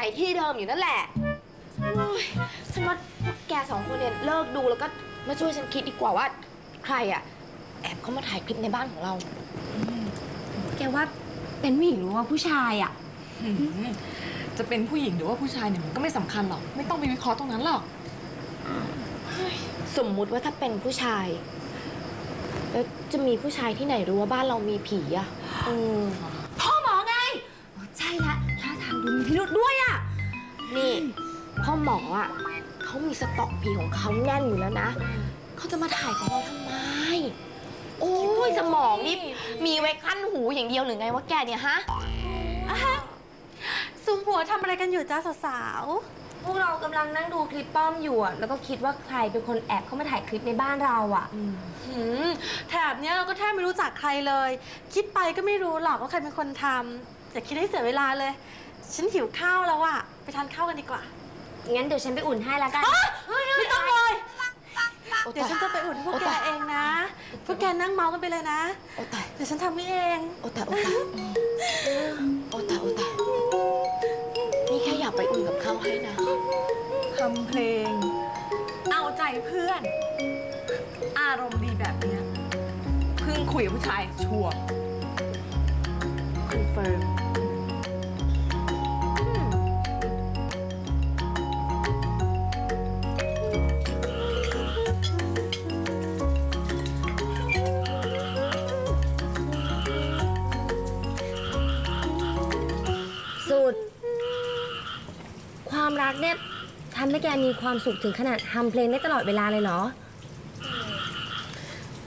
ใจที่เดิมอยู่นั่นแหละโอ้ยฉันว่าพวกแกสองคนเนี่ยเลิกดูแล้วก็มาช่วยฉันคิดดีกว่าว่า ใครอะแอบเข้ามาถ่ายคลิปในบ้านของเรา แกว่าเป็นผู้หญิงหรือว่าผู้ชายอะจะเป็นผู้หญิงหรือว่าผู้ชายเนี่ยมันก็ไม่สำคัญหรอก ไม่ต้องไปวิเคราะห์ตรงนั้นหรอก สมมุติว่าถ้าเป็นผู้ชาย แล้วจะมีผู้ชายที่ไหนรู้ว่าบ้านเรามีผีอะเออพ่อหมอไงอ๋อใช่ละท่าทางดูมีพิรุธด้วยอะนี่ พ่อหมออะเขามีสต็อกผีของเขาแน่นอยู่แล้วนะ เขาจะมาถ่ายของเราทำไม โอ้ยสมองนี่มีไว้ขั้นหูอย่างเดียวหรือไงวะแกเนี่ยฮะ ซุมหัวทำอะไรกันอยู่จ้าสาวพวกเรากำลังนั่งดูคลิปป้อมอยู่อะแล้วก็คิดว่าใครเป็นคนแอบเข้ามาถ่ายคลิปในบ้านเราอะๆหืมแถบเนี้ยเราก็แทบไม่รู้จักใครเลย คิดไปก็ไม่รู้หรอกว่าใครเป็นคนทำอย่าคิดให้เสียเวลาเลย ฉันหิวข้าวแล้วอะไปทานข้าวกันดีกว่า งั้นเดี๋ยวฉันไปอุ่นให้ละกัน ไม่ต้องเลยโอ้เดี๋ยวตายฉันจะไปอุ่นให้พวกโอ้แกตายเองนะ พวกแกนั่งเมาส์กันไปเลยนะ โอ้ตาย เดี๋ยวฉันทำให้เอง โอ้ตาย โอ้ตาย โอ้ตาย โอ้ตาย นี่แค่อยากไปอุ่นกับข้าวให้นะ ทำเพลง เอาใจเพื่อน อารมณ์ดีแบบเนี้ยเพิ่งคุยกับผู้ชายชัวร์คอนเฟิร์ม รักเนี่ยทำให้แกมีความสุขถึงขนาดทำเพลงได้ตลอดเวลาเลยเหรอ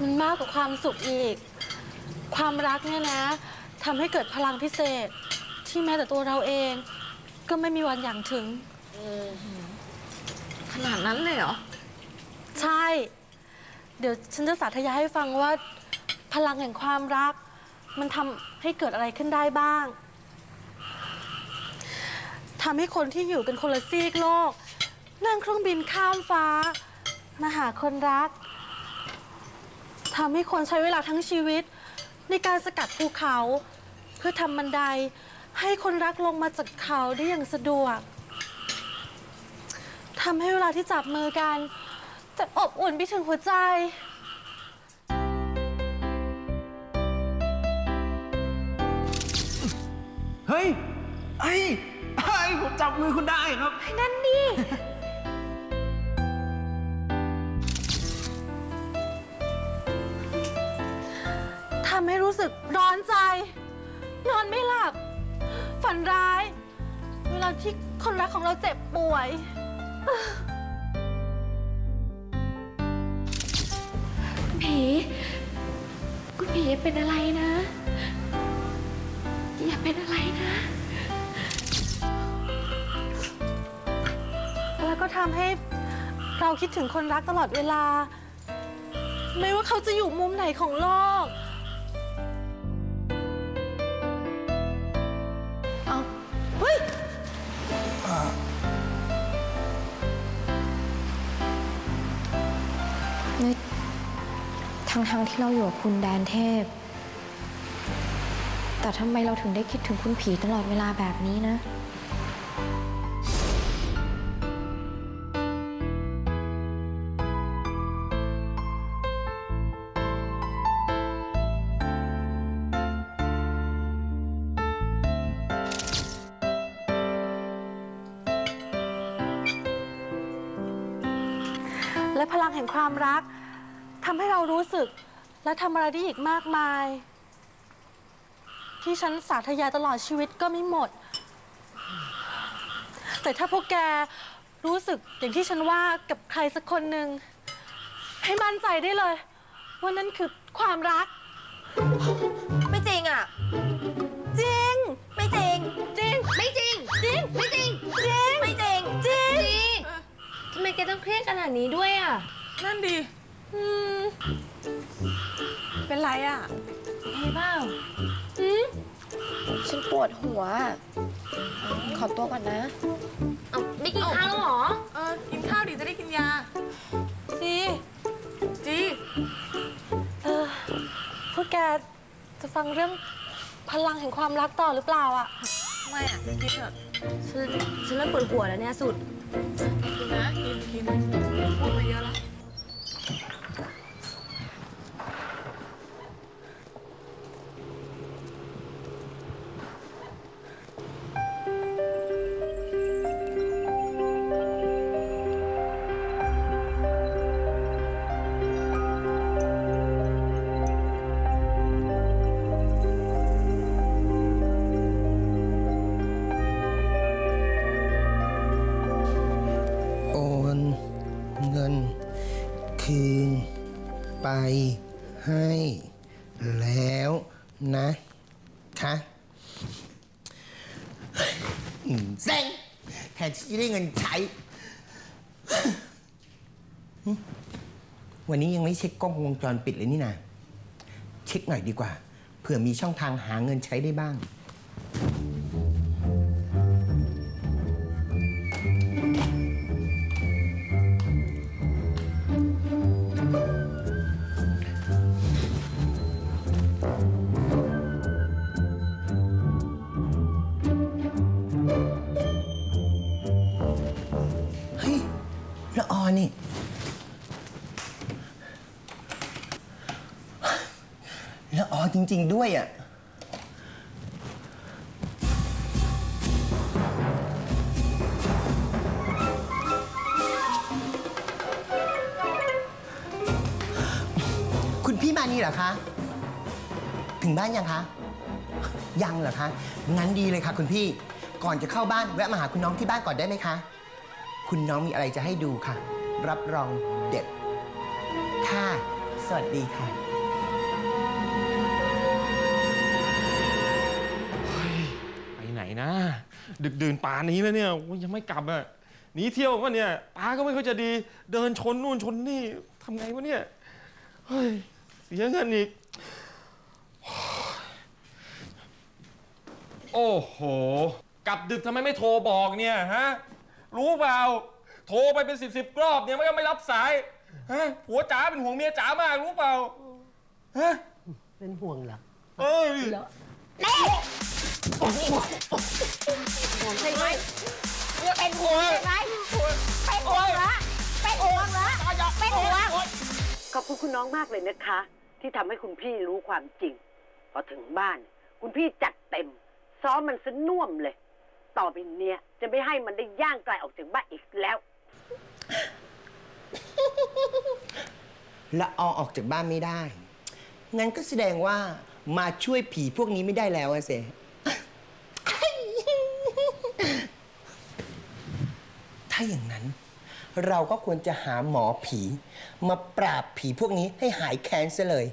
มันมากกว่าความสุขอีก ความรักเนี่ยนะทำให้เกิดพลังพิเศษ ที่แม้แต่ตัวเราเอง ก็ไม่มีวันอย่างถึง ขนาดนั้นเลยเหรอ ใช่ เดี๋ยวฉันจะสาธยายให้ฟังว่า พลังแห่งความรัก มันทำให้เกิดอะไรขึ้นได้บ้าง ทำให้คนที่อยู่กันคนละซีกโลก นั่งเครื่องบินข้ามฟ้า มาหาคนรักทำให้คนใช้เวลาทั้งชีวิต ในการสกัดภูเขา เพื่อทำบันได ให้คนรักลงมาจากเขาได้อย่างสะดวกทำให้เวลาที่จับมือกันจะอบอุ่นไปถึงหัวใจเฮ้ยไอ้ ไอ้ผมจับมือคุณได้ครับ นั่นดิทำให้รู้สึกร้อนใจ นอนไม่หลับ ฝันร้าย เวลาที่คนรักของเราเจ็บป่วยผี คุณผีเป็นอะไรนะ อย่าเป็นอะไรนะ แล้วก็ทำให้เราคิดถึงคนรักตลอดเวลา ไม่ว่าเขาจะอยู่มุมไหนของโลก เอาเฮ้ย นี่ทั้งทางที่เราอยู่กับคุณแดนเทพ แต่ทำไมเราถึงได้คิดถึงคุณผีตลอดเวลาแบบนี้นะ และพลังแห่งความรักทำให้เรารู้สึก และทำอะไรได้อีกมากมาย ที่ฉันสาธยายตลอดชีวิตก็ไม่หมด แต่ถ้าพวกแกรู้สึกอย่างที่ฉันว่ากับใครสักคนหนึ่ง ให้มั่นใจได้เลย ว่านั่นคือความรัก ไม่จริงอะ จริง ไม่จริง จริง ไม่จริง จริง ไม่จริง แกต้องเครียดขนาดนี้ด้วยอะ นั่นดีอืมเป็นไรอะมีเปล่าฉันปวดหัว ขอตัวก่อนนะ เอาไม่กินข้าวแล้วเหรอ เออ กินข้าวดิจะได้กินยา จีจีเออพวกแกจะฟังเรื่องพลังแห่งความรักต่อหรือเปล่าอะอไม่อะกินเถอะฉันฉันเริ่มปวดหัวแล้วเนี่ยสุด 嗯我们有了。 วันนี้ยังไม่เช็คกล้องวงจรปิดเลยนี่นะเช็คหน่อยดีกว่าเผื่อมีช่องทางหาเงินใช้ได้บ้าง ริง ๆ ด้วยอะ คุณพี่มานี่เหรอคะ ถึงบ้านยังคะ ยังเหรอคะ งั้นดีเลยค่ะคุณพี่ ก่อนจะเข้าบ้านแวะมาหาคุณน้องที่บ้านก่อนได้ไหมคะ คุณน้องมีอะไรจะให้ดูค่ะ รับรองเด็ด ค่ะ สวัสดีค่ะ ดึกดื่นป่านนี้แล้วเนี่ยโอ้ยยังไม่กลับอะหนีเที่ยววะเนี่ยตาก็ไม่ค่อยจะดี เดินชนนู่นชนนี่ทำไงวะเนี่ยเฮ้ยเสียเงินอีก โอ้โห กลับดึกทำไมไม่โทรบอกเนี่ยฮะ รู้เปล่า โทรไปเป็นสิบสิบรอบเนี่ยมันก็ไม่รับสาย ฮะ ผัวจ๋าเป็นห่วงเมียจ๋ามากรู้เปล่า ฮะ เป็นห่วงเหรอ เอ้ย ใช่ไหมเป็นห่วงใช่ไหมเป็นห่วงเหรอเป็นห่วงเหรอเป็นห่วงขอบคุณคุณน้องมากเลยนะคะ ที่ทำให้คุณพี่รู้ความจริง พอถึงบ้าน คุณพี่จัดเต็ม ซ้อมมันสน่วมเลย ต่อไปเนี้ยจะไม่ให้มันได้ย่างไกลออกจากบ้านอีกแล้ว ละออออกจากบ้านไม่ได้ งั้นก็แสดงว่ามาช่วยผีพวกนี้ไม่ได้แล้วอะเซ ถ้าอย่างนั้น เราก็ควรจะหาหมอผี มาปราบผีพวกนี้ให้หายแค้นซะเลย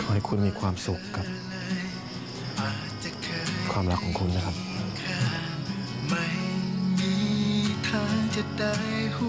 ขอให้คุณมีความสุขกับ ความรักของคุณนะครับ ไม่มีทางจะได้หู